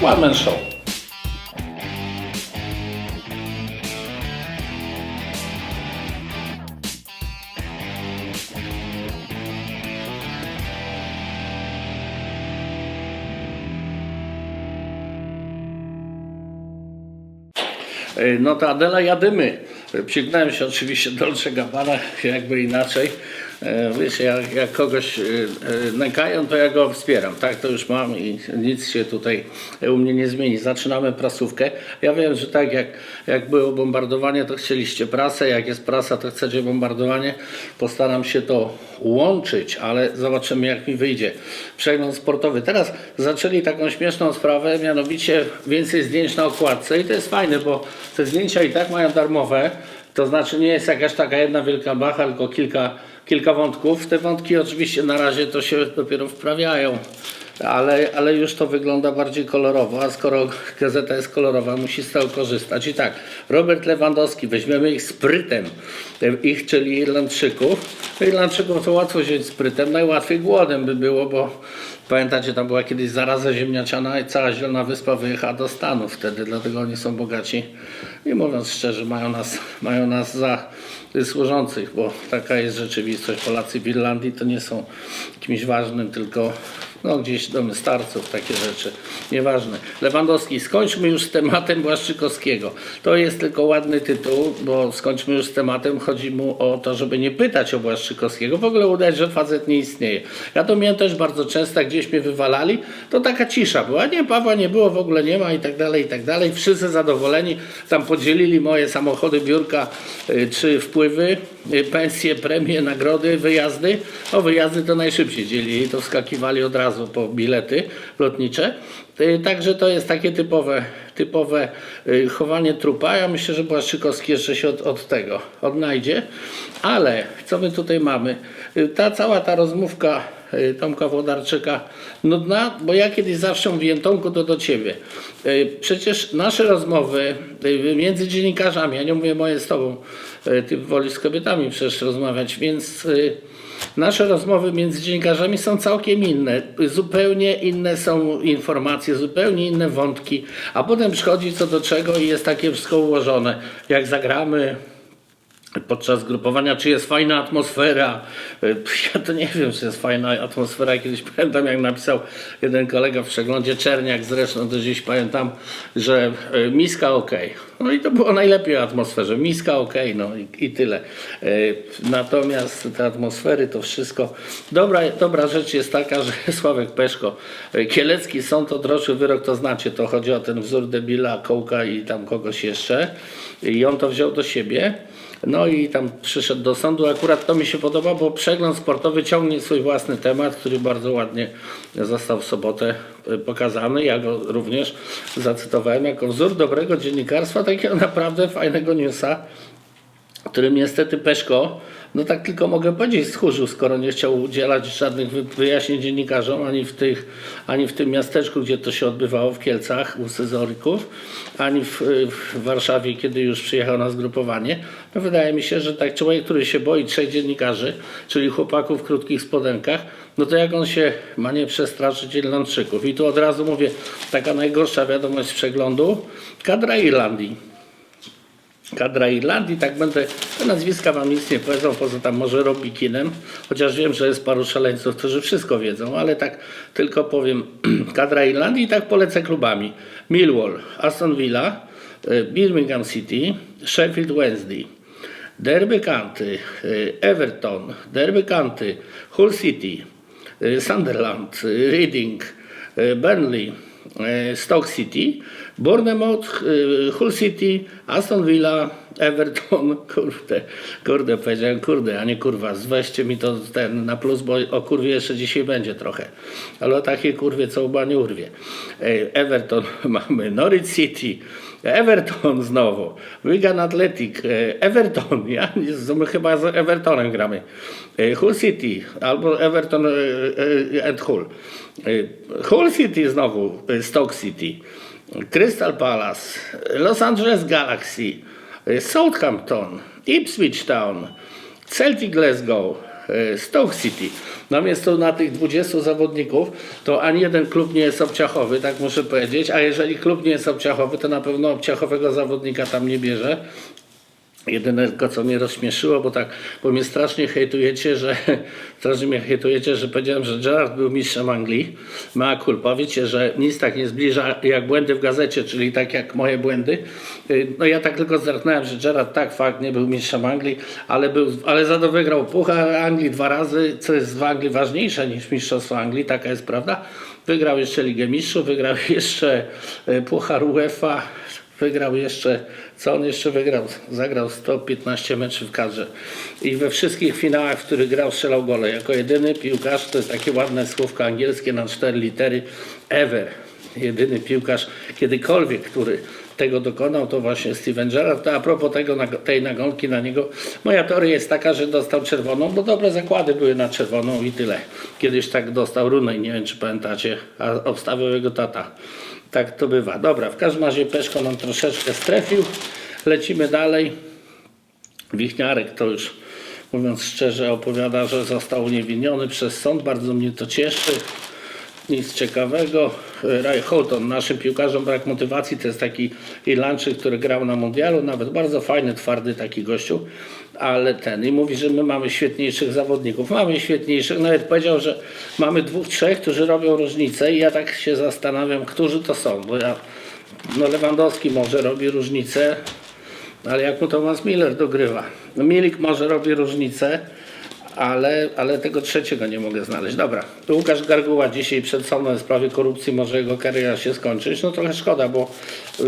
One Man Show. E, No to Adela jadymy. Przygnąłem się oczywiście do Dolce Gabbana, jakby inaczej. E, Wiecie, jak, jak kogoś e, e, nękają, to ja go wspieram. Tak, to już mam i nic się tutaj u mnie nie zmieni. Zaczynamy prasówkę. Ja wiem, że tak jak, jak było bombardowanie, to chcieliście prasę. Jak jest prasa, to chcecie bombardowanie. Postaram się to łączyć, ale zobaczymy jak mi wyjdzie. Przegląd sportowy. Teraz zaczęli taką śmieszną sprawę, mianowicie więcej zdjęć na okładce i to jest fajne, bo te zdjęcia i tak mają darmowe. To znaczy nie jest jakaś taka jedna wielka bacha, tylko kilka, kilka wątków. Te wątki oczywiście na razie to się dopiero wprawiają. Ale, ale już to wygląda bardziej kolorowo, a skoro gazeta jest kolorowa, musi z tego korzystać. I tak, Robert Lewandowski, weźmiemy ich sprytem, ich, czyli Irlandczyków. Irlandczyków to łatwo wziąć sprytem, najłatwiej głodem by było, bo pamiętacie, tam była kiedyś zaraza ziemniaczana i cała Zielona Wyspa wyjechała do Stanów wtedy, dlatego oni są bogaci. I mówiąc szczerze, mają nas, mają nas za służących, bo taka jest rzeczywistość. Polacy w Irlandii to nie są kimś ważnym, tylko no, gdzieś domy starców, takie rzeczy. Nieważne. Lewandowski, skończmy już z tematem Błaszczykowskiego. To jest tylko ładny tytuł, bo skończmy już z tematem. Chodzi mu o to, żeby nie pytać o Błaszczykowskiego. W ogóle udać, że facet nie istnieje. Ja to miałem też bardzo często, gdzieś mnie wywalali, to taka cisza była. Nie, Pawła nie było, w ogóle nie ma i tak dalej, i tak dalej. Wszyscy zadowoleni. Tam podzielili moje samochody, biurka czy wpływy, y, pensje, premie, nagrody, wyjazdy. O wyjazdy to najszybciej dzielili, to wskakiwali od razu po bilety lotnicze. Y, Także to jest takie typowe, typowe y, chowanie trupa. Ja myślę, że Błaszczykowski jeszcze się od, od tego odnajdzie. Ale co my tutaj mamy? Y, Ta cała ta rozmówka y, Tomka Włodarczyka nudna, bo ja kiedyś zawsze mówiłem, Tomku, to do ciebie. Y, Przecież nasze rozmowy y, między dziennikarzami, ja nie mówię moje z tobą, y, ty wolisz z kobietami przecież rozmawiać, więc y, nasze rozmowy między dziennikarzami są całkiem inne. Zupełnie inne są informacje, zupełnie inne wątki, a potem przychodzi co do czego i jest takie wszystko ułożone. Jak zagramy, podczas grupowania, czy jest fajna atmosfera. Y, Ja to nie wiem, czy jest fajna atmosfera. Kiedyś pamiętam, jak napisał jeden kolega w przeglądzie Czerniak, zresztą do dziś pamiętam, że y, miska ok. No i to było najlepiej o atmosferze. Miska ok, no i, i tyle. Y, Natomiast te atmosfery, to wszystko. Dobra, dobra rzecz jest taka, że Sławek Peszko, Kielecki sąd to droższy wyrok, to znacie, to chodzi o ten wzór debila, kołka i tam kogoś jeszcze. I on to wziął do siebie. No i tam przyszedł do sądu. Akurat to mi się podoba, bo przegląd sportowy ciągnie swój własny temat, który bardzo ładnie został w sobotę y, pokazany. Ja go również zacytowałem jako wzór dobrego dziennikarstwa, takiego naprawdę fajnego newsa, którym niestety Peszko, no tak tylko mogę powiedzieć, schurzył, skoro nie chciał udzielać żadnych wy- wyjaśnień dziennikarzom, ani w, tych, ani w tym miasteczku, gdzie to się odbywało, w Kielcach, u Scyzoryków, ani w, w Warszawie, kiedy już przyjechał na zgrupowanie. No wydaje mi się, że tak człowiek, który się boi trzech dziennikarzy, czyli chłopaków w krótkich spodenkach, no to jak on się ma nie przestraszyć Irlandczyków. I tu od razu mówię, taka najgorsza wiadomość z przeglądu, kadra Irlandii kadra Irlandii, tak będę, te nazwiska wam nic nie powiedzą, poza tam może Robikinem, chociaż wiem, że jest paru szaleńców, którzy wszystko wiedzą, ale tak tylko powiem, kadra Irlandii i tak polecę klubami. Millwall, Aston Villa, y, Birmingham City, Sheffield Wednesday, Derby County, y, Everton, Derby County, Hull City, y, Sunderland, Reading, Burnley, Stoke City, Bournemouth, y, Hull City, Aston Villa, Everton, kurde, kurde, powiedziałem kurde, a nie kurwa, weźcie mi to ten na plus, bo o kurwie jeszcze dzisiaj będzie trochę, ale o takiej kurwie co łba nie urwie. Y, Everton mamy, Norwich City, Everton znowu, Wigan Athletic, e, Everton, ja my chyba z Evertonem gramy, E, Hull City albo Everton e, and Hull. Hull City znowu, Stoke City, Crystal Palace, Los Angeles Galaxy, Southampton, Ipswich Town, Celtic Glasgow, Stoke City. No więc to na tych 20 zawodników to ani jeden klub nie jest obciachowy, tak muszę powiedzieć, a jeżeli klub nie jest obciachowy, to na pewno obciachowego zawodnika tam nie bierze. Jedyne tylko co mnie rozśmieszyło, bo tak, bo mnie strasznie hejtujecie, że strasznie mnie hejtujecie, że powiedziałem, że Gerard był mistrzem Anglii. Ma culpa, wiecie, że nic tak nie zbliża jak błędy w gazecie, czyli tak jak moje błędy. Y, No ja tak tylko zerknąłem, że Gerard tak fakt nie był mistrzem Anglii, ale, był, ale za to wygrał Puchar Anglii dwa razy, co jest w Anglii ważniejsze niż Mistrzostwo Anglii, taka jest prawda. Wygrał jeszcze Ligę Mistrzów, wygrał jeszcze y, Puchar UEFA, Wygrał jeszcze, co on jeszcze wygrał? Zagrał 115 meczów w kadrze. I we wszystkich finałach, w których grał, strzelał gole. Jako jedyny piłkarz, to jest takie ładne słówko angielskie na cztery litery, ever. Jedyny piłkarz kiedykolwiek, który tego dokonał, to właśnie Steven Gerrard. A propos tego, tej nagonki na niego, moja teoria jest taka, że dostał czerwoną, bo dobre zakłady były na czerwoną i tyle. Kiedyś tak dostał runę, nie wiem czy pamiętacie, a obstawiał jego tata. Tak to bywa. Dobra, w każdym razie Peszko nam troszeczkę strefił. Lecimy dalej. Wichniarek to już, mówiąc szczerze, opowiada, że został uniewinniony przez sąd. Bardzo mnie to cieszy. Nic ciekawego. Ray Houghton, naszym piłkarzom brak motywacji, to jest taki Irlandczyk, który grał na mundialu, nawet bardzo fajny, twardy taki gościu, ale ten i mówi, że my mamy świetniejszych zawodników. Mamy świetniejszych, nawet powiedział, że mamy dwóch, trzech, którzy robią różnicę i ja tak się zastanawiam, którzy to są, bo ja, no Lewandowski może robi różnicę, ale jak mu Thomas Miller dogrywa. No Milik może robi różnicę, ale, ale tego trzeciego nie mogę znaleźć. Dobra, Łukasz Garguła dzisiaj przed sądem w sprawie korupcji może jego kariera się skończyć. No trochę szkoda, bo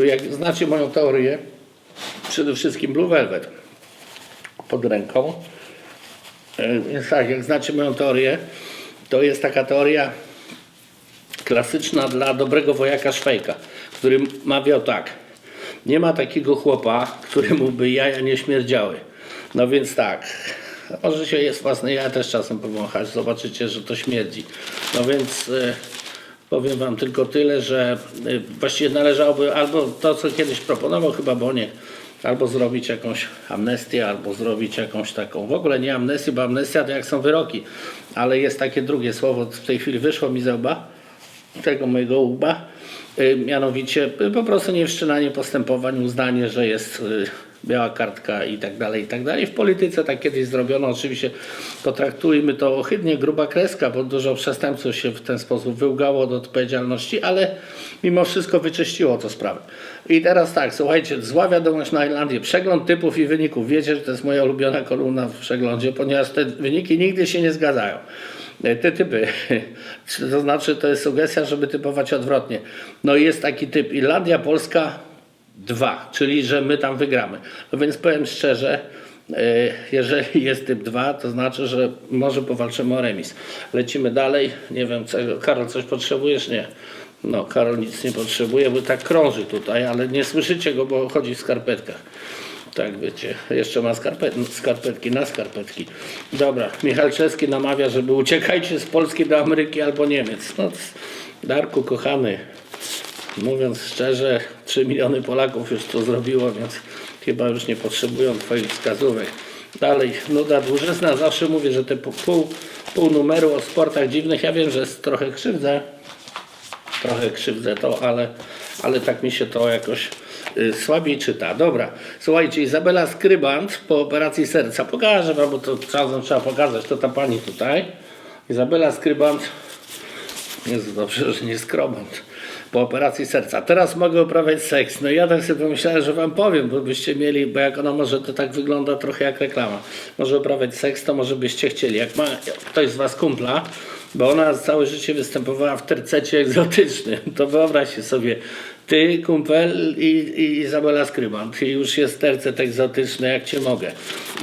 jak znacie moją teorię, przede wszystkim Blue Velvet pod ręką. E, Więc tak, jak znacie moją teorię, to jest taka teoria klasyczna dla dobrego wojaka Szwejka, który mawiał tak. Nie ma takiego chłopa, któremu by jaja nie śmierdziały. No więc tak, może się jest własne jaja też czasem powąchać, zobaczycie, że to śmierdzi. No więc e, powiem wam tylko tyle, że e, właściwie należałoby albo to, co kiedyś proponował chyba Boniek, albo zrobić jakąś amnestię, albo zrobić jakąś taką, w ogóle nie amnestię, bo amnestia to jak są wyroki, ale jest takie drugie słowo, w tej chwili wyszło mi ze łba, tego mojego łba, y, mianowicie y, po prostu niewszczynanie postępowań, uznanie, że jest y, biała kartka i tak dalej, i tak dalej. W polityce tak kiedyś zrobiono, oczywiście potraktujmy to ohydnie, gruba kreska, bo dużo przestępców się w ten sposób wyłgało do odpowiedzialności, ale mimo wszystko wyczyściło to sprawę. I teraz tak, słuchajcie, zła wiadomość na Irlandię, przegląd typów i wyników. Wiecie, że to jest moja ulubiona kolumna w przeglądzie, ponieważ te wyniki nigdy się nie zgadzają te typy. To znaczy, to jest sugestia, żeby typować odwrotnie. No i jest taki typ Irlandia, Polska 2, czyli że my tam wygramy. No więc powiem szczerze, e, jeżeli jest typ 2, to znaczy, że może powalczymy o remis. Lecimy dalej. Nie wiem, Karol, coś potrzebujesz? Nie. No, Karol nic nie potrzebuje, bo tak krąży tutaj, ale nie słyszycie go, bo chodzi w skarpetkach. Tak, wiecie, jeszcze ma skarpet, skarpetki na skarpetki. Dobra, Michalczewski namawia, żeby uciekajcie z Polski do Ameryki albo Niemiec. No, Darku, kochany, mówiąc szczerze, 3 miliony Polaków już to zrobiło, więc chyba już nie potrzebują Twoich wskazówek. Dalej, nuda dłużyzna, zawsze mówię, że te pół- pół, numeru o sportach dziwnych, ja wiem, że jest trochę krzywdę, trochę krzywdzę to, ale, ale tak mi się to jakoś y, słabiej czyta. Dobra, słuchajcie, Izabela Skrybant po operacji serca. Pokażę wam, bo to czasem trzeba pokazać, to ta pani tutaj. Izabela Skrybant, jest dobrze, że nie skrobant. Po operacji serca. Teraz mogę uprawiać seks. No i ja tak sobie pomyślałem, że wam powiem, bo byście mieli, bo jak ona może to tak wygląda trochę jak reklama. Może uprawiać seks, to może byście chcieli. Jak ma ktoś z was kumpla, bo ona całe życie występowała w tercecie egzotycznym, to wyobraźcie sobie, ty, kumpel i, i Izabela Skrybant. I już jest tercet egzotyczny, jak cię mogę.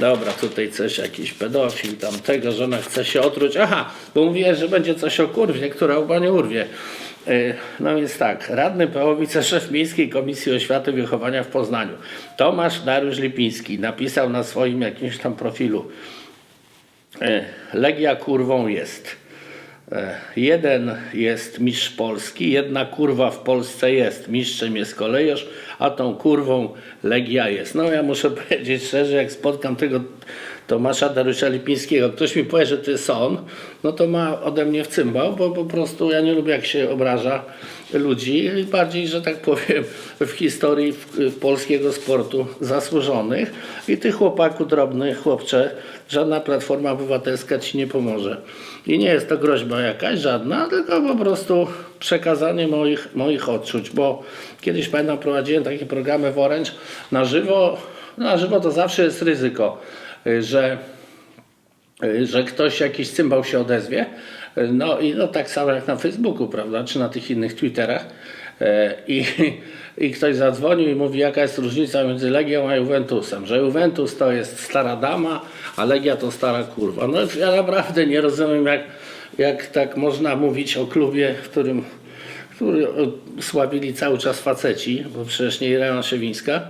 Dobra, tutaj coś, jakiś pedofil, tam tego, że ona chce się otruć. Aha, bo mówiłem, że będzie coś o kurwie, która łba nie urwie. Yy, No więc tak, radny PO, wiceszef Miejskiej Komisji Oświaty i Wychowania w Poznaniu, Tomasz Dariusz Lipiński, napisał na swoim jakimś tam profilu E, Legia kurwą jest. E, Jeden jest mistrz Polski, jedna kurwa w Polsce jest. Mistrzem jest kolejorz, a tą kurwą Legia jest. No ja muszę powiedzieć szczerze, jak spotkam tego Tomasza Dariusza Lipińskiego. Ktoś mi powie, że to jest on, no to ma ode mnie w cymbał, bo po prostu ja nie lubię jak się obraża ludzi, bardziej, że tak powiem, w historii w polskiego sportu zasłużonych i tych chłopaków drobnych, chłopcze, żadna Platforma Obywatelska ci nie pomoże. I nie jest to groźba jakaś, żadna, tylko po prostu przekazanie moich, moich odczuć, bo kiedyś pamiętam prowadziłem takie programy w Orange na żywo, na żywo to zawsze jest ryzyko, y, że y, że ktoś jakiś cymbał się odezwie. Y, No i no, tak samo jak na Facebooku, prawda, czy na tych innych Twitterach. E, I, I ktoś zadzwonił i mówi, jaka jest różnica między Legią a Juventusem. Że Juventus to jest stara dama, a Legia to stara kurwa. No ja naprawdę nie rozumiem, jak, jak tak można mówić o klubie, w którym który sławili cały czas faceci, bo przecież nie Irena Szewińska.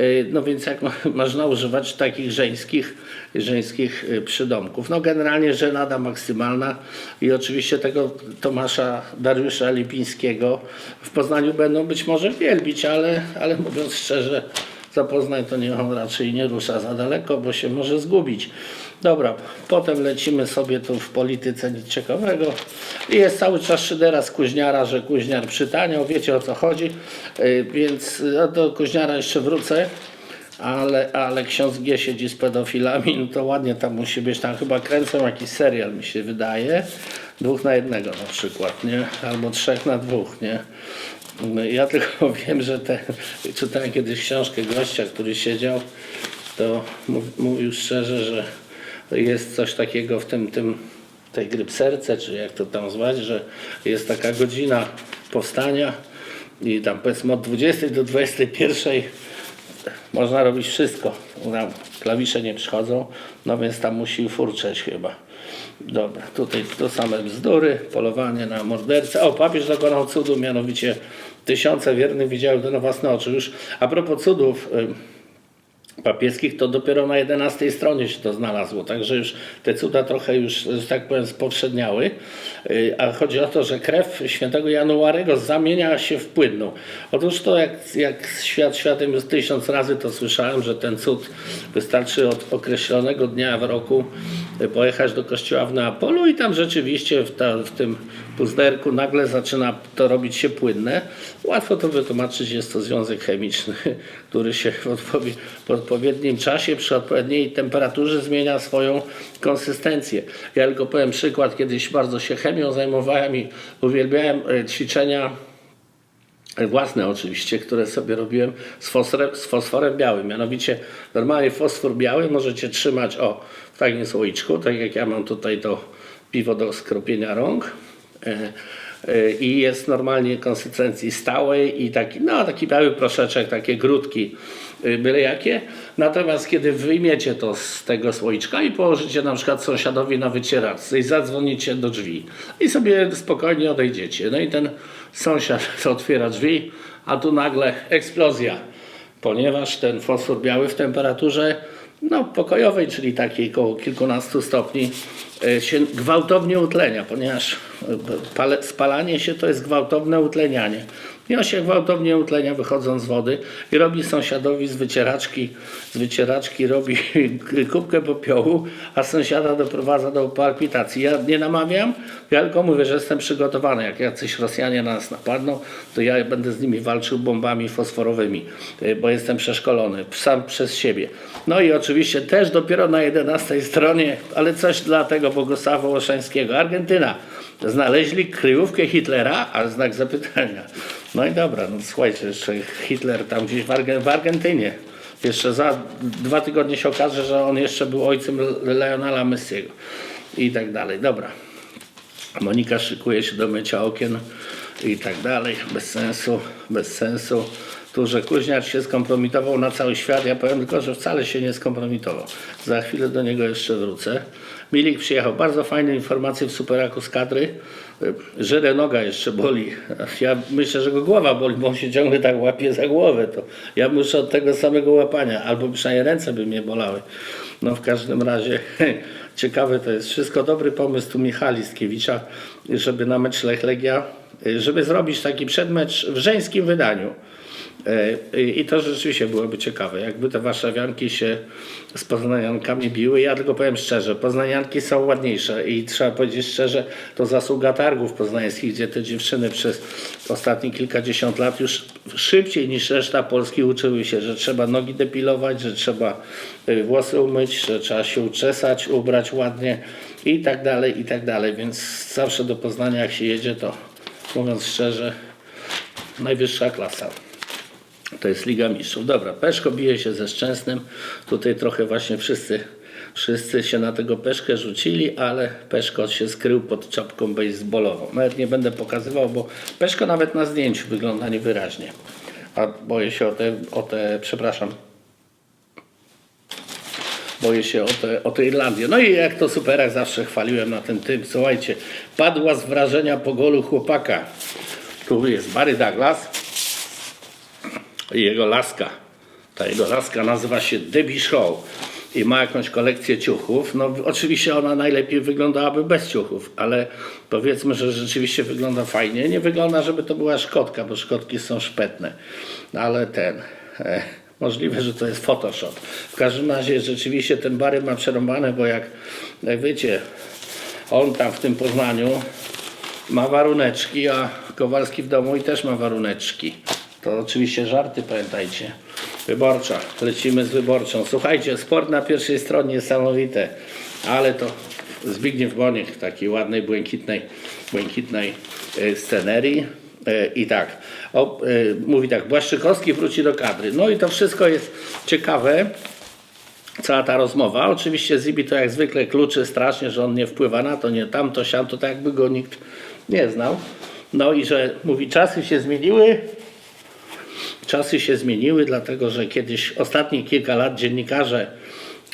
Y, No więc jak można używać takich żeńskich, żeńskich y, przydomków? No generalnie żenada maksymalna i oczywiście tego Tomasza Dariusza Lipińskiego w Poznaniu będą być może wielbić, ale, ale mówiąc szczerze, za Poznań to nie on raczej nie rusza za daleko, bo się może zgubić. Dobra, potem lecimy sobie tu w polityce nic ciekawego. I jest cały czas szydera z Kuźniara, że Kuźniar przytaniał, wiecie o co chodzi. Yy, Więc do Kuźniara jeszcze wrócę. Ale, ale ksiądz G siedzi z pedofilami, no to ładnie tam musi być. Tam chyba kręcą jakiś serial, mi się wydaje. Dwóch na jednego na przykład, nie? Albo trzech na dwóch, nie? No, ja tylko wiem, że te, czytałem kiedyś książkę gościa, który siedział, to mów- mówił szczerze, że jest coś takiego w tym, tym tej gry serce, czy jak to tam zwać, że jest taka godzina powstania i tam powiedzmy od 20 do 21 można robić wszystko. Tam klawisze nie przychodzą, no więc tam musi furczeć chyba. Dobra, tutaj to same bzdury, polowanie na mordercę. O, papież dokonał cudu, mianowicie tysiące wiernych widziały to na własne oczy. Już a propos cudów, papieskich, to dopiero na 11 stronie się to znalazło. Także już te cuda trochę już, że tak powiem, spowszedniały. Yy, A chodzi o to, że krew świętego Januarego zamienia się w płynną. Otóż to, jak, jak świat światem już tysiąc razy to słyszałem, że ten cud wystarczy od określonego dnia w roku pojechać do kościoła w Neapolu i tam rzeczywiście w, ta, w tym puzderku nagle zaczyna to robić się płynne. Łatwo to wytłumaczyć, jest to związek chemiczny, który się w w odpowiednim czasie, przy odpowiedniej temperaturze zmienia swoją konsystencję. Ja tylko powiem przykład, kiedyś bardzo się chemią zajmowałem i uwielbiałem e, ćwiczenia własne oczywiście, które sobie robiłem z fosforem, z fosforem białym. Mianowicie normalnie fosfor biały możecie trzymać o w takim słoiczku, tak jak ja mam tutaj to piwo do skropienia rąk. E, e, I jest normalnie konsystencji stałej i taki, no, taki biały proszeczek, takie grudki, y, byle jakie. Natomiast kiedy wyjmiecie to z tego słoiczka i położycie na przykład sąsiadowi na wycieraczce i zadzwonicie do drzwi i sobie spokojnie odejdziecie. No i ten sąsiad otwiera drzwi, a tu nagle eksplozja, ponieważ ten fosfor biały w temperaturze no, pokojowej, czyli takiej koło kilkunastu stopni, e, się gwałtownie utlenia, ponieważ e, spalanie się to jest gwałtowne utlenianie. I on się gwałtownie utlenia wychodząc z wody i robi sąsiadowi z wycieraczki, z wycieraczki robi kubkę popiołu, a sąsiada doprowadza do palpitacji. Ja nie namawiam, ja tylko mówię, że jestem przygotowany. Jak jacyś Rosjanie na nas napadną, to ja będę z nimi walczył bombami fosforowymi, y, bo jestem przeszkolony sam przez siebie. No i oczywiście też dopiero na 11 stronie, ale coś dla tego Bogusława Łoszańskiego. Argentyna. Znaleźli kryjówkę Hitlera, ale znak zapytania. No i dobra, no słuchajcie, jeszcze Hitler tam gdzieś w, w Argentynie. Jeszcze za dwa tygodnie się okaże, że on jeszcze był ojcem Leonela Messiego i tak dalej. Dobra. Monika szykuje się do mycia okien i tak dalej. Bez sensu, bez sensu. Tu, że Kuźniar się skompromitował na cały świat, ja powiem tylko, że wcale się nie skompromitował. Za chwilę do niego jeszcze wrócę. Milik przyjechał. Bardzo fajne informacje w Superaku z kadry. Żyrę noga jeszcze boli. Ja myślę, że go głowa boli, bo on się ciągle tak łapie za głowę. To ja muszę od tego samego łapania, albo przynajmniej ręce by mnie bolały. No w każdym razie ciekawe to jest wszystko. Dobry pomysł tu Michali Skiewicza, żeby na mecz Lech Legia, żeby zrobić taki przedmecz w żeńskim wydaniu. E, I to rzeczywiście byłoby ciekawe, jakby te warszawianki się z poznaniankami biły. Ja tylko powiem szczerze, poznanianki są ładniejsze i trzeba powiedzieć szczerze, to zasługa targów poznańskich, gdzie te dziewczyny przez ostatnie kilkadziesiąt lat już szybciej niż reszta Polski uczyły się, że trzeba nogi depilować, że trzeba y, włosy umyć, że trzeba się uczesać, ubrać ładnie i tak dalej, i tak dalej. Więc zawsze do Poznania jak się jedzie, to mówiąc szczerze, najwyższa klasa. To jest Liga Mistrzów. Dobra, Peszko bije się ze Szczęsnym. Tutaj trochę właśnie wszyscy, wszyscy się na tego Peszkę rzucili, ale Peszko się skrył pod czapką baseballową. Nawet nie będę pokazywał, bo Peszko nawet na zdjęciu wygląda niewyraźnie. A boję się o te, o te przepraszam, boję się o tę o tę Irlandię. No i jak to super, jak zawsze chwaliłem na ten tym, słuchajcie, padła z wrażenia po golu chłopaka. Tu jest Barry Douglas i jego laska. Ta jego laska nazywa się Debbie Shaw i ma jakąś kolekcję ciuchów. No oczywiście ona najlepiej wyglądałaby bez ciuchów, ale powiedzmy, że rzeczywiście wygląda fajnie. Nie wygląda, żeby to była szkotka, bo szkotki są szpetne. No, ale ten... E, Możliwe, że to jest Photoshop. W każdym razie rzeczywiście ten Barry ma przerąbane, bo jak, jak wiecie, on tam w tym Poznaniu ma waruneczki, a Kowalski w domu i też ma waruneczki. To oczywiście żarty, pamiętajcie. Wyborcza. Lecimy z wyborczą. Słuchajcie, sport na pierwszej stronie niesamowite, ale to Zbigniew Boniek, takiej ładnej, błękitnej, błękitnej e, scenerii. E, I tak, o, e, mówi tak, Błaszczykowski wróci do kadry. No i to wszystko jest ciekawe, cała ta rozmowa. Oczywiście Zibi to jak zwykle kluczy strasznie, że on nie wpływa na to, nie tamto, siamto, tak jakby go nikt nie znał. No i że mówi, czasy się zmieniły, czasy się zmieniły, dlatego że kiedyś, ostatnie kilka lat dziennikarze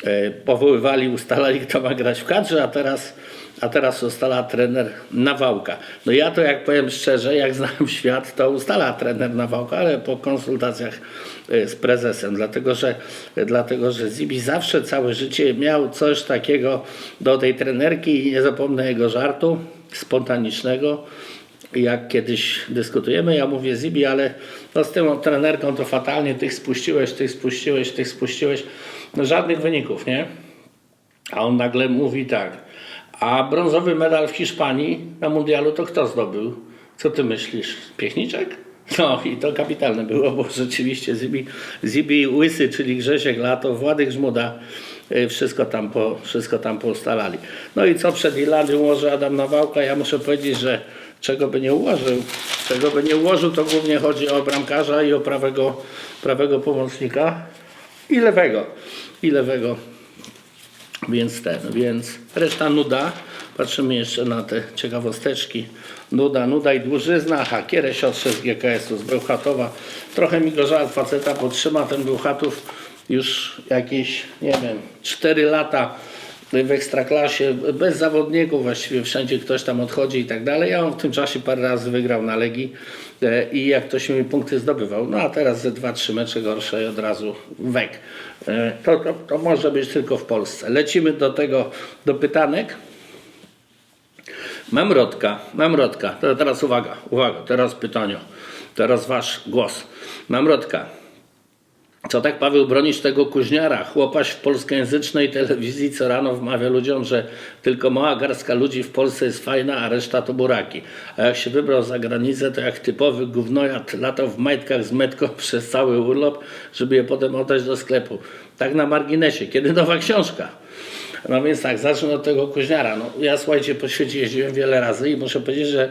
e, powoływali, ustalali, kto ma grać w kadrze, a teraz, a teraz ustala trener Nawałka. No ja to jak powiem szczerze, jak znam świat, to ustala trener Nawałka, ale po konsultacjach e, z prezesem, dlatego że, dlatego, że Zibi zawsze całe życie miał coś takiego do tej trenerki i nie zapomnę jego żartu spontanicznego, jak kiedyś dyskutujemy, ja mówię Zibi, ale no z tą trenerką to fatalnie, tych spuściłeś, tych spuściłeś, tych spuściłeś, no żadnych wyników, nie? A on nagle mówi tak, a brązowy medal w Hiszpanii na mundialu to kto zdobył? Co ty myślisz? Piechniczek? No i to kapitalne było, bo rzeczywiście Zibi, Zibi Łysy, czyli Grzesiek Lato, Władek Żmuda, y, wszystko tam, po, wszystko tam poustalali. No i co przed Irlandią ułoży Adam Nawałka? Ja muszę powiedzieć, że czego by nie ułożył, czego by nie ułożył, to głównie chodzi o bramkarza i o prawego, prawego pomocnika i lewego, i lewego więc ten, więc reszta nuda. Patrzymy jeszcze na te ciekawosteczki. Nuda, nuda i dłużyzna. Kiereś odszedł z GKS-u, z Bełchatowa. Trochę mi go żal faceta, bo trzyma ten Bełchatów już jakieś, nie wiem, 4 lata w ekstraklasie, bez zawodników właściwie wszędzie ktoś tam odchodzi i tak dalej. Ja on w tym czasie parę razy wygrał na Legii e, i jak ktoś mi punkty zdobywał. No a teraz ze 2-3 mecze gorsze i od razu wek. E, To, to, to może być tylko w Polsce. Lecimy do tego, do pytanek. Mam rodka. To teraz uwaga, uwaga, teraz pytanie. Teraz wasz głos. Mam rodka. Co tak Paweł bronisz tego kuźniara? Chłopaś w polskojęzycznej telewizji co rano wmawia ludziom, że tylko mała garstka ludzi w Polsce jest fajna, a reszta to buraki. A jak się wybrał za granicę, to jak typowy gównojad latał w majtkach z metką przez cały urlop, żeby je potem oddać do sklepu. Tak na marginesie. Kiedy nowa książka? No więc tak, zacznę od tego kuźniara. No, ja słuchajcie, po świecie jeździłem wiele razy i muszę powiedzieć, że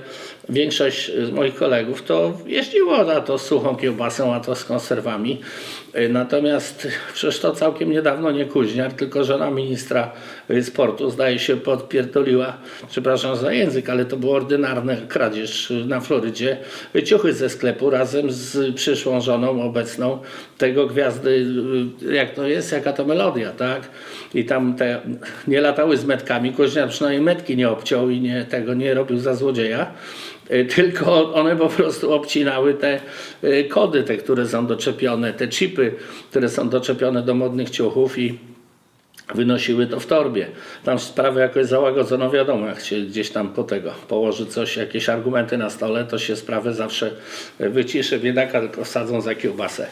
większość z moich kolegów to jeździło na to z suchą kiełbasą, a to z konserwami. Y, Natomiast przecież to całkiem niedawno nie kuźniar, tylko żona ministra y, sportu zdaje się podpierdoliła, przepraszam za język, ale to było ordynarne kradzież na Florydzie. Ciuchy ze sklepu razem z przyszłą żoną obecną tego gwiazdy, y, jak to jest, jaka to melodia, tak? I tam te nie latały z metkami, kuźniar przynajmniej metki nie obciął i nie, tego nie robił za złodzieja. Y, Tylko one po prostu obcinały te y, kody, te, które są doczepione, te chipy, które są doczepione do modnych ciuchów i wynosiły to w torbie. Tam sprawy jakoś załagodzono, wiadomo, jak się gdzieś tam po tego położy coś, jakieś argumenty na stole, to się sprawy zawsze wyciszy, biedaka tylko wsadzą za kiełbasę.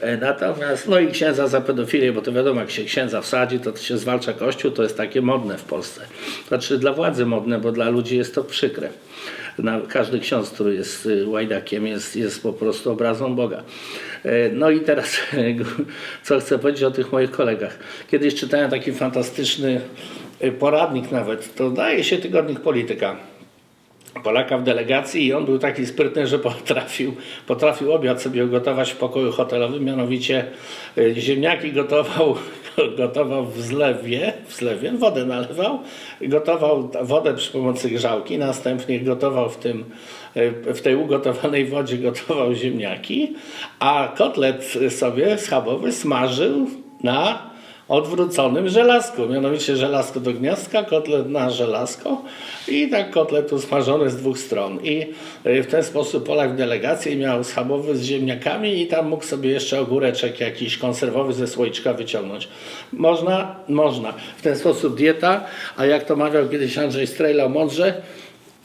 E, Natomiast, no i księdza za pedofilię, bo to wiadomo, jak się księdza wsadzi, to się zwalcza kościół, to jest takie modne w Polsce. Znaczy dla władzy modne, bo dla ludzi jest to przykre. Na, każdy ksiądz, który jest y, łajdakiem, jest, jest po prostu obrazą Boga. E, No i teraz, co chcę powiedzieć o tych moich kolegach. Kiedyś czytałem taki fantastyczny y, poradnik nawet, to daje się tygodnik polityka. Polaka w delegacji i on był taki sprytny, że potrafił, potrafił obiad sobie ugotować w pokoju hotelowym, mianowicie y, ziemniaki gotował, gotował w zlewie, w zlewie, wodę nalewał, gotował wodę przy pomocy grzałki, następnie gotował w tym, y, w tej ugotowanej wodzie gotował ziemniaki, a kotlet sobie schabowy smażył na odwróconym żelazku, mianowicie żelazko do gniazdka, kotlet na żelazko i tak kotlet usmażony z dwóch stron. I y, w ten sposób Polak w delegacji miał schabowy z ziemniakami i tam mógł sobie jeszcze ogóreczek jakiś konserwowy ze słoiczka wyciągnąć. Można? Można. W ten sposób dieta, a jak to mawiał kiedyś Andrzej Strejla mądrze,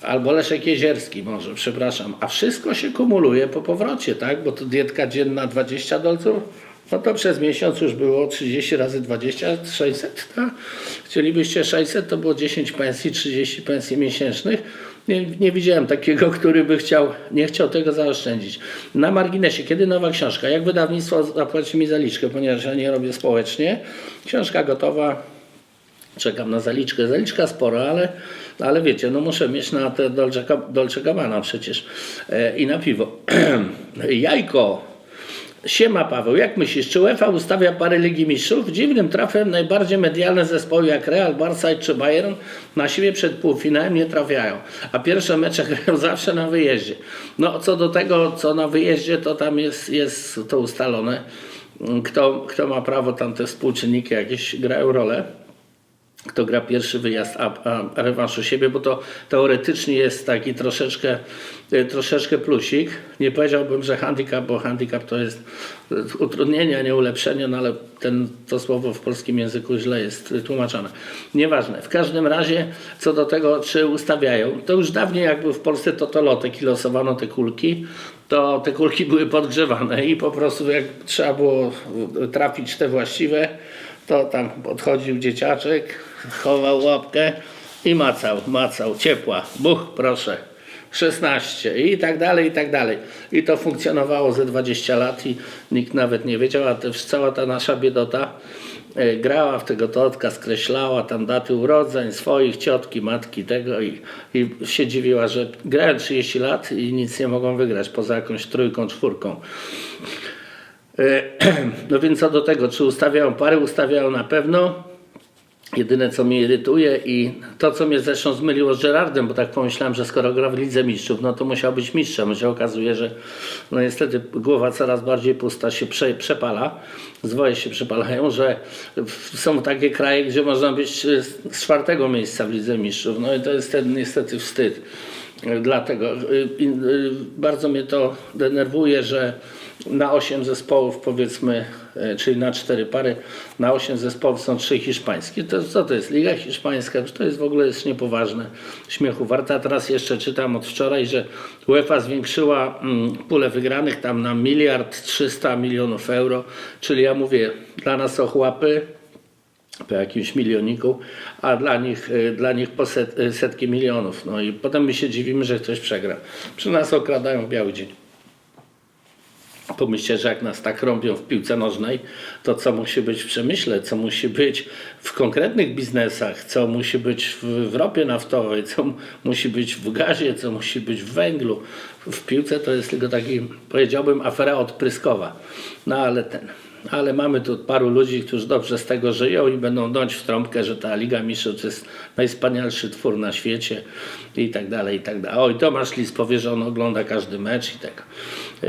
Albo Leszek Jezierski może, przepraszam. A wszystko się kumuluje po powrocie, tak? Bo to dietka dzienna 20 dolców, no to przez miesiąc już było 30 razy 20, 600, tak? Chcielibyście 600, to było 10 pensji, 30 pensji miesięcznych. Nie, nie widziałem takiego, który by chciał, nie chciał tego zaoszczędzić. Na marginesie, kiedy nowa książka? Jak wydawnictwo zapłaci mi zaliczkę, ponieważ ja nie robię społecznie. Książka gotowa, czekam na zaliczkę. Zaliczka spora, ale, ale wiecie, no muszę mieć na te Dolce, Dolce Gabbana przecież e, i na piwo. Jajko. Siema Paweł, jak myślisz, czy UEFA ustawia parę Ligi Mistrzów? Dziwnym trafem najbardziej medialne zespoły jak Real, Barca czy Bayern na siebie przed półfinałem nie trafiają, a pierwsze mecze grają zawsze na wyjeździe. No co do tego, co na wyjeździe, to tam jest, jest to ustalone. Kto, kto ma prawo, tam te współczynniki jakieś grają rolę kto gra pierwszy wyjazd, a, a rewanż u siebie, bo to teoretycznie jest taki troszeczkę, e, troszeczkę plusik. Nie powiedziałbym, że handicap, bo handicap to jest utrudnienie, a nie ulepszenie, no ale ten, to słowo w polskim języku źle jest tłumaczone. Nieważne. W każdym razie, co do tego, czy ustawiają, to już dawniej jakby w Polsce to to lotek i losowano te kulki, to te kulki były podgrzewane i po prostu jak trzeba było trafić te właściwe, to tam podchodził dzieciaczek, chował łapkę i macał, macał, ciepła, buch, proszę, 16 i tak dalej, i tak dalej. I to funkcjonowało ze 20 lat i nikt nawet nie wiedział, a też cała ta nasza biedota e, grała w tego totka, skreślała tam daty urodzeń swoich, ciotki, matki, tego i, i się dziwiła, że grają 30 lat i nic nie mogą wygrać poza jakąś trójką, czwórką. E, No więc co do tego, czy ustawiają pary, ustawiają na pewno. Jedyne co mnie irytuje i to co mnie zresztą zmyliło z Gerardem, bo tak pomyślałem, że skoro gra w Lidze Mistrzów, no to musiał być mistrzem. Się okazuje, że no niestety głowa coraz bardziej pusta się prze, przepala, zwoje się przepalają, że są takie kraje, gdzie można być z czwartego miejsca w Lidze Mistrzów. No i to jest ten niestety wstyd. Dlatego y, y, bardzo mnie to denerwuje, że na 8 zespołów powiedzmy, czyli na 4 pary, na 8 zespołów są 3 hiszpańskie. To, co to jest? Liga Hiszpańska? To jest w ogóle jest niepoważne. Śmiechu warte. A teraz jeszcze czytam od wczoraj, że UEFA zwiększyła mm, pulę wygranych tam na miliard 300 milionów euro. Czyli ja mówię, dla nas ochłapy, po jakimś milioniku, a dla nich, y, dla nich po set, y, setki milionów. No i potem my się dziwimy, że ktoś przegra. Przy nas okradają biały dzień. Pomyślcie, że jak nas tak robią w piłce nożnej, to co musi być w przemyśle, co musi być w konkretnych biznesach, co musi być w, ropie naftowej, co musi być w gazie, co musi być w węglu. W piłce to jest tylko taki, powiedziałbym, afera odpryskowa. No ale ten. Ale mamy tu paru ludzi, którzy dobrze z tego żyją i będą dąć w trąbkę, że ta Liga Mistrzów jest najwspanialszy twór na świecie i tak dalej, i tak dalej. Oj, Tomasz Lis powie, że on ogląda każdy mecz i tak.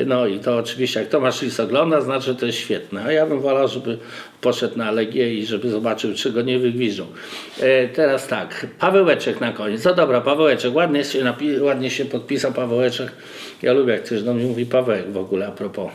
No i to oczywiście, jak Tomasz Lis ogląda, znaczy to jest świetne. A ja bym wolał, żeby poszedł na Legię i żeby zobaczył, czy go nie wygwiżdżą. E, teraz tak, Pawełeczek na koniec. No dobra, Pawełeczek, ładnie się, ładnie się podpisał Pawełeczek. Ja lubię, jak ktoś do mnie mówi Pawełek w ogóle a propos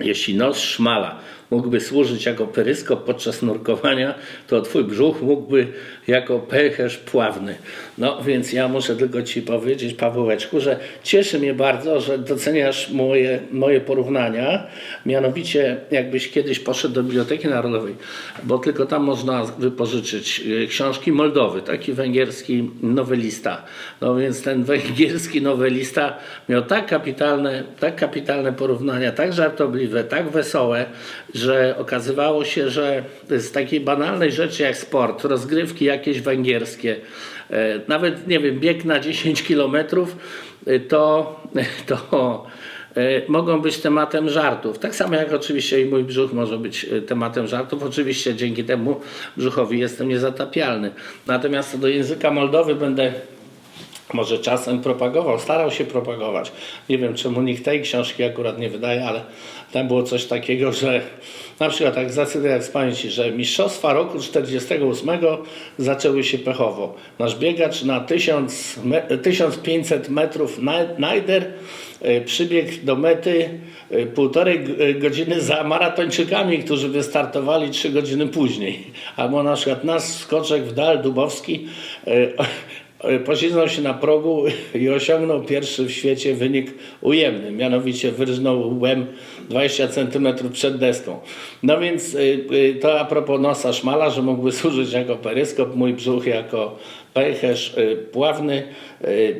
jeśli nos szmala mógłby służyć jako peryskop podczas nurkowania, to twój brzuch mógłby jako pęcherz pławny. No więc ja muszę tylko ci powiedzieć, Pawełeczku, że cieszy mnie bardzo, że doceniasz moje, moje porównania. Mianowicie, jakbyś kiedyś poszedł do Biblioteki Narodowej, bo tylko tam można wypożyczyć y, książki Moldowy, taki węgierski nowelista. No więc ten węgierski nowelista miał tak kapitalne, tak kapitalne porównania, tak żartobliwe, tak wesołe, że okazywało się, że z takiej banalnej rzeczy jak sport, rozgrywki jakieś węgierskie, e, nawet nie wiem, bieg na 10 kilometrów, e, to, to e, mogą być tematem żartów. Tak samo jak oczywiście i mój brzuch może być tematem żartów. Oczywiście dzięki temu brzuchowi jestem niezatapialny. Natomiast do języka Moldowy będę może czasem propagował, starał się propagować. Nie wiem, czemu nikt tej książki akurat nie wydaje, ale tam było coś takiego, że na przykład tak zacytuję z pamięci, że mistrzostwa roku 48 zaczęły się pechowo. Nasz biegacz na 1000, me, 1500 metrów naj- najder e, przybiegł do mety e, półtorej g- godziny za maratończykami, którzy wystartowali trzy godziny później. Albo na przykład nasz skoczek w dal Dubowski e, Poślizgnął się na progu i osiągnął pierwszy w świecie wynik ujemny, mianowicie wyrżnął łem 20 cm przed deską. No więc y, y, to a propos nosa szmala, że mógłby służyć jako peryskop, mój brzuch jako pęcherz pławny.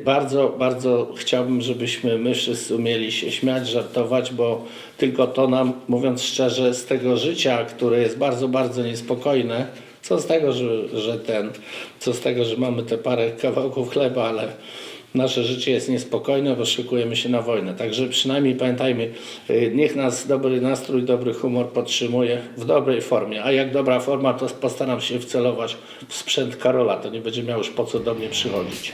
Bardzo, bardzo chciałbym, żebyśmy my wszyscy umieli się śmiać, żartować, bo tylko to nam, mówiąc szczerze, z tego życia, które jest bardzo, bardzo niespokojne, co z tego, że, że ten, co z tego, że mamy te parę kawałków chleba, ale nasze życie jest niespokojne, bo szykujemy się na wojnę. Także przynajmniej pamiętajmy, y, niech nas dobry nastrój, dobry humor podtrzymuje w dobrej formie. A jak dobra forma, to postaram się wcelować w sprzęt Karola. To nie będzie miał już po co do mnie przychodzić.